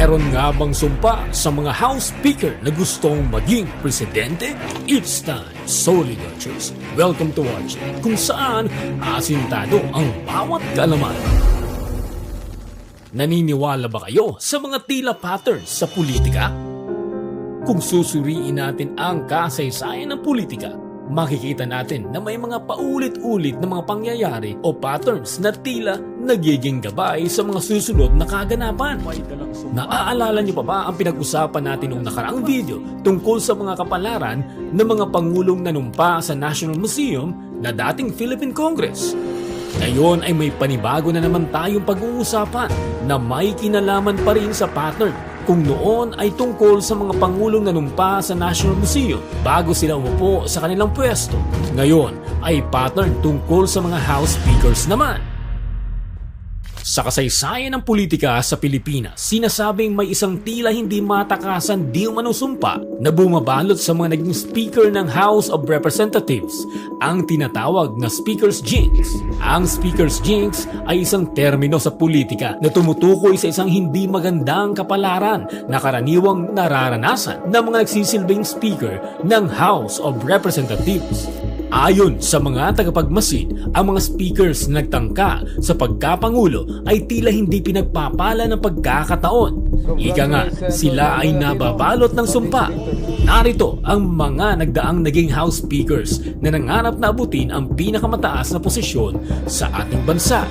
Meron nga bang sumpa sa mga House Speaker na gustong maging presidente? It's time, Solid Watchers. Welcome to Watch, kung saan asintado ang bawat kalaman. Naniniwala ba kayo sa mga tila patterns sa politika? Kung susuriin natin ang kasaysayan ng politika, makikita natin na may mga paulit-ulit na mga pangyayari o patterns na tila nagiging gabay sa mga susunod na kaganapan. Naaalala niyo pa ba ang pinag-usapan natin noong nakaraang video tungkol sa mga kapalaran ng mga pangulong nanumpa sa National Museum na dating Philippine Congress? Ngayon ay may panibago na naman tayong pag-uusapan na may kinalaman pa rin sa pattern kung noon ay tungkol sa mga pangulong nanumpa sa National Museum bago sila umupo sa kanilang pwesto. Ngayon ay pattern tungkol sa mga House Speakers naman. Sa kasaysayan ng politika sa Pilipinas, sinasabing may isang tila hindi matakasan di manusumpa na bumabalot sa mga naging speaker ng House of Representatives, ang tinatawag na Speaker's Jinx. Ang Speaker's Jinx ay isang termino sa politika na tumutukoy sa isang hindi magandang kapalaran na karaniwang nararanasan ng mga nagsisilbing speaker ng House of Representatives. Ayon sa mga tagapagmasid, ang mga speakers na nagtangka sa pagkapangulo ay tila hindi pinagpapala ng pagkakataon. Ika nga, sila ay nababalot ng sumpa. Narito ang mga nagdaang naging House Speakers na nangarap na abutin ang pinakamataas na posisyon sa ating bansa.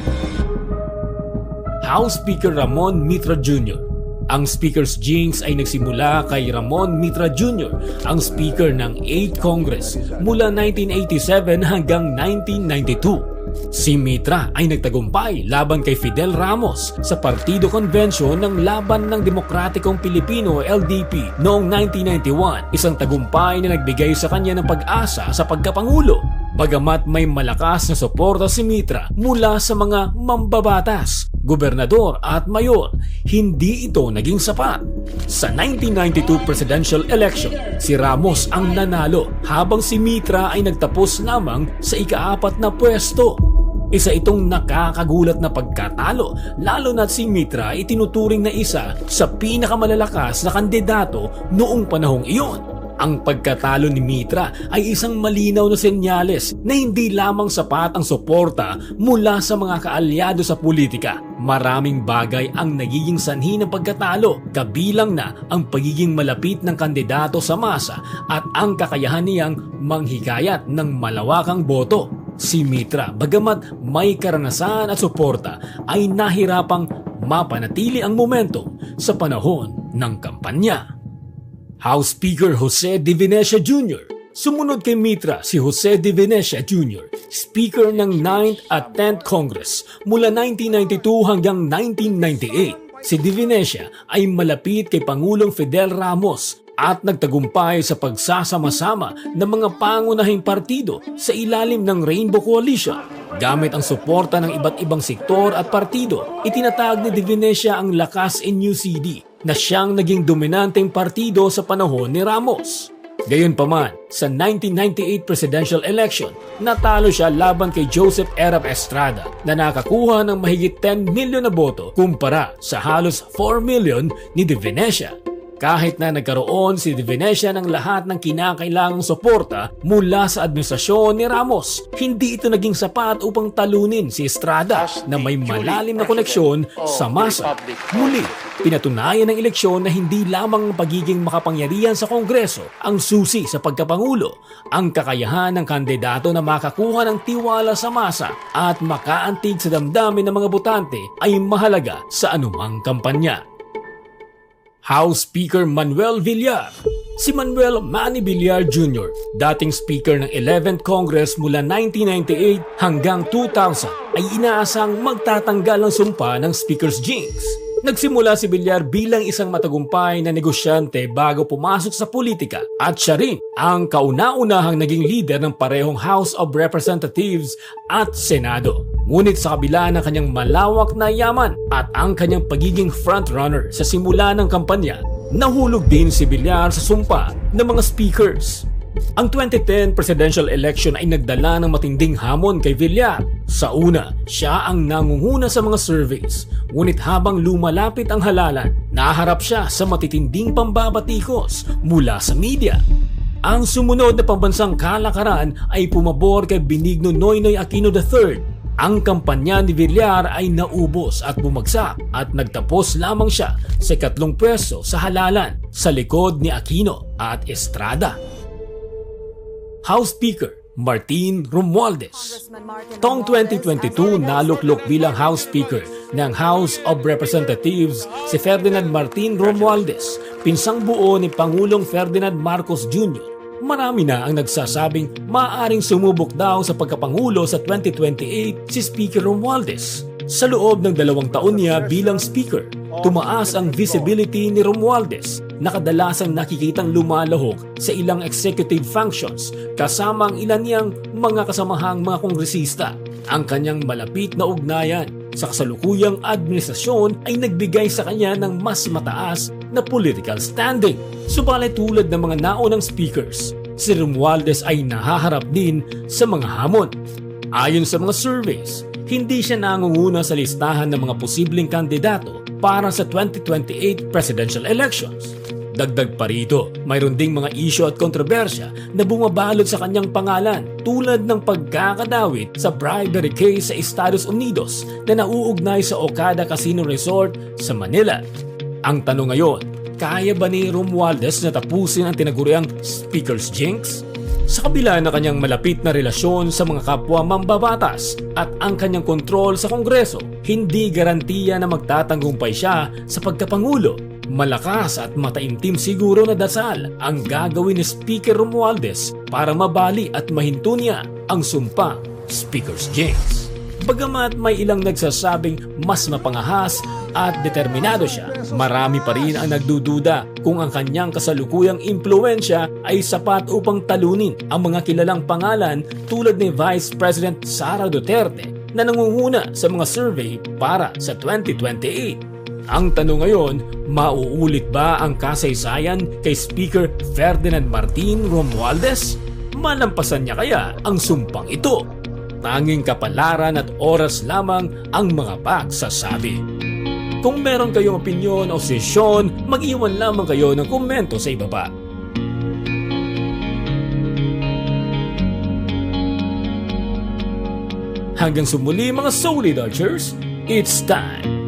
House Speaker Ramon Mitra Jr. Ang Speaker's Jinx ay nagsimula kay Ramon Mitra Jr., ang Speaker ng 8th Congress mula 1987 hanggang 1992. Si Mitra ay nagtagumpay laban kay Fidel Ramos sa Partido Convention ng Laban ng Demokratikong Pilipino LDP noong 1991, isang tagumpay na nagbigay sa kanya ng pag-asa sa pagkapangulo. Bagamat may malakas na suporta si Mitra mula sa mga mambabatas, gobernador at mayor, hindi ito naging sapat. Sa 1992 presidential election, si Ramos ang nanalo habang si Mitra ay nagtapos lamang sa ikaapat na pwesto. Isa itong nakakagulat na pagkatalo lalo na si Mitra ay tinuturing na isa sa pinakamalalakas na kandidato noong panahong iyon. Ang pagkatalo ni Mitra ay isang malinaw na senyales na hindi lamang sapat ang suporta mula sa mga kaalyado sa politika. Maraming bagay ang nagiging sanhi ng pagkatalo, kabilang na ang pagiging malapit ng kandidato sa masa at ang kakayahan niyang manghikayat ng malawakang boto. Si Mitra, bagamat may karanasan at suporta, ay nahirapang mapanatili ang momentum sa panahon ng kampanya. House Speaker Jose De Venecia Jr. Sumunod kay Mitra si Jose De Venecia Jr., Speaker ng 9th at 10th Congress mula 1992 hanggang 1998. Si De Venecia ay malapit kay Pangulong Fidel Ramos at nagtagumpay sa pagsasama-sama ng mga pangunahing partido sa ilalim ng Rainbow Coalition. Gamit ang suporta ng iba't ibang sektor at partido, itinatag ni De Venecia ang Lakas NUCD na siyang naging dominanteng partido sa panahon ni Ramos. Gayunpaman, sa 1998 presidential election, natalo siya laban kay Joseph Erap Estrada na nakakuha ng mahigit 10 milyon na boto kumpara sa halos 4 milyon ni De Venecia. Kahit na nagkaroon si De Venecia ng lahat ng kinakailangang suporta mula sa administrasyon ni Ramos, hindi ito naging sapat upang talunin si Estrada na may malalim na koneksyon sa masa. Muli, pinatunayan ng eleksyon na hindi lamang ang pagiging makapangyarihan sa Kongreso ang susi sa pagkapangulo, ang kakayahan ng kandidato na makakuha ng tiwala sa masa at makaantig sa damdamin ng mga botante ay mahalaga sa anumang kampanya. House Speaker Manuel Villar. Si Manuel Manny Villar Jr., dating Speaker ng 11th Congress mula 1998 hanggang 2000, ay inaasang magtatanggal ng sumpa ng Speaker's Jinx. Nagsimula si Villar bilang isang matagumpay na negosyante bago pumasok sa politika at siya rin ang kauna-unahang naging leader ng parehong House of Representatives at Senado. Ngunit sa kabila ng kanyang malawak na yaman at ang kanyang pagiging frontrunner sa simula ng kampanya, nahulog din si Villar sa sumpa ng mga speakers. Ang 2010 presidential election ay nagdala ng matinding hamon kay Villar. Sa una, siya ang nangunguna sa mga surveys. Ngunit habang lumalapit ang halalan, naharap siya sa matitinding pambabatikos mula sa media. Ang sumunod na pambansang kalakaran ay pumabor kay Benigno Noynoy Aquino III. Ang kampanya ni Villar ay naubos at bumagsak at nagtapos lamang siya sa ikatlong pwesto sa halalan sa likod ni Aquino at Estrada. House Speaker Martin Romualdez. Taong 2022, naluklok bilang House Speaker ng House of Representatives si Ferdinand Martin Romualdez, pinsang buo ni Pangulong Ferdinand Marcos Jr. Marami na ang nagsasabing maaaring sumubok daw sa pagkapangulo sa 2028 si Speaker Romualdez. Sa loob ng dalawang taon niya bilang Speaker, tumaas ang visibility ni Romualdez na kadalasang nakikitang lumalahok sa ilang executive functions kasama ang ilan niyang mga kasamahang mga kongresista. Ang kanyang malapit na ugnayan sa kasalukuyang administrasyon ay nagbigay sa kanya ng mas mataas na political standing. Subalit tulad ng mga naunang speakers, si Romualdez ay nahaharap din sa mga hamon. Ayon sa mga surveys, hindi siya nangunguna sa listahan ng mga posibleng kandidato para sa 2028 presidential elections. Dagdag pa rito, mayroon ding mga isyo at kontrobersya na bumabalot sa kanyang pangalan tulad ng pagkakadawit sa bribery case sa Estados Unidos na nauugnay sa Okada Casino Resort sa Manila. Ang tanong ngayon, kaya ba ni Romualdez na tapusin ang tinaguriang Speaker's Jinx? Sa kabila ng kanyang malapit na relasyon sa mga kapwa mambabatas at ang kanyang kontrol sa Kongreso, hindi garantiya na magtatanggumpay siya sa pagkapangulo. Malakas at mataimtim siguro na dasal ang gagawin ni Speaker Romualdez para mabali at mahinto niya ang sumpang Speaker's Jinx. Bagamat may ilang nagsasabing mas mapangahas at determinado siya, marami pa rin ang nagdududa kung ang kanyang kasalukuyang impluensya ay sapat upang talunin ang mga kilalang pangalan tulad ni Vice President Sara Duterte na nangunguna sa mga survey para sa 2028. Ang tanong ngayon, mauulit ba ang kasaysayan kay Speaker Ferdinand Martin Romualdez? Malampasan niya kaya ang sumpang ito? Tanging kapalaran at oras lamang ang mga pagsasabi. Kung meron kayong opinyon o sesyon, mag-iwan lamang kayo ng komento sa ibaba. Hanggang sumuli mga Solid Archers, it's time